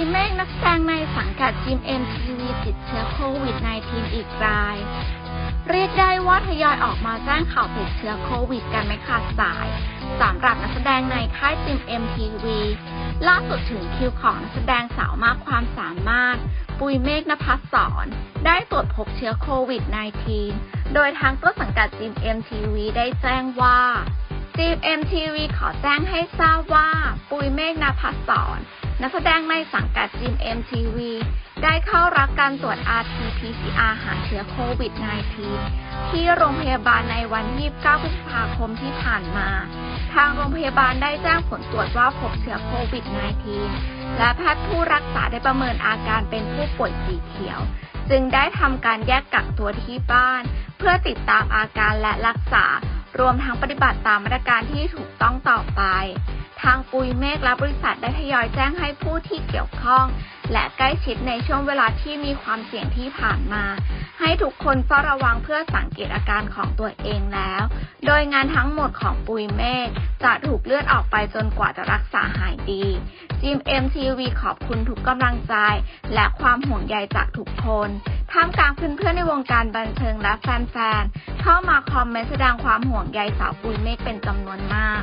ีเมฆนักแสดงในสังกัดจิม MTV ติดเชื้อโควิด -19 อีกราย เรียกได้ว่าทยอยออกมาแจ้งข่าวติดเชื้อโควิด กันไม่ขาดสายสำหรับนักแสดงในค่ายจิม MTV ล่าสุดถึงคิวของนักแสดงสาวมากความสามารถ ปุยเมฆนภัสสรได้ตรวจพบเชื้อโควิด -19 โดยทางต้นสังกัดจิม MTV ได้แจ้งว่าจีม MTV ขอแจ้งให้ทราบว่าปุยเมฆนภัสสร นักแสดงในสังกัดจีม MTV ได้เข้ารับการตรวจ RT-PCR หาเชื้อโควิด -19 ที่โรงพยาบาลในวันที่9พฤษภาคมที่ผ่านมา ทางโรงพยาบาลได้แจ้งผลตรวจว่าพบเชื้อโควิด -19 และแพทย์ผู้รักษาได้ประเมินอาการเป็นผู้ป่วยสีเขียว จึงได้ทำการแยกกักตัวที่บ้าน เพื่อติดตามอาการและรักษา รวมทั้งปฏิบัติตามมาตรการที่ถูกต้องต่อไป ทางปุยเมฆและบริษัทได้ทยอยแจ้งให้ผู้ที่เกี่ยวข้อง และใกล้ชิดในช่วงเวลาที่มีความเสี่ยงที่ผ่านมา ให้ทุกคนเฝ้าระวังเพื่อสังเกตอาการของตัวเองแล้ว โดยงานทั้งหมดของปุยเมฆจะถูกเลื่อนออกไปจนกว่าจะรักษาหายดีจีม MTV ขอบคุณทุกกำลังใจ และความห่วงใยจากทุกคนท่ามกลางเพื่อนๆในวงการบันเทิงและแฟนๆเข้ามาคอมเมนต์แสดงความห่วงใยสาวปุยเมฆเป็นจำนวนมาก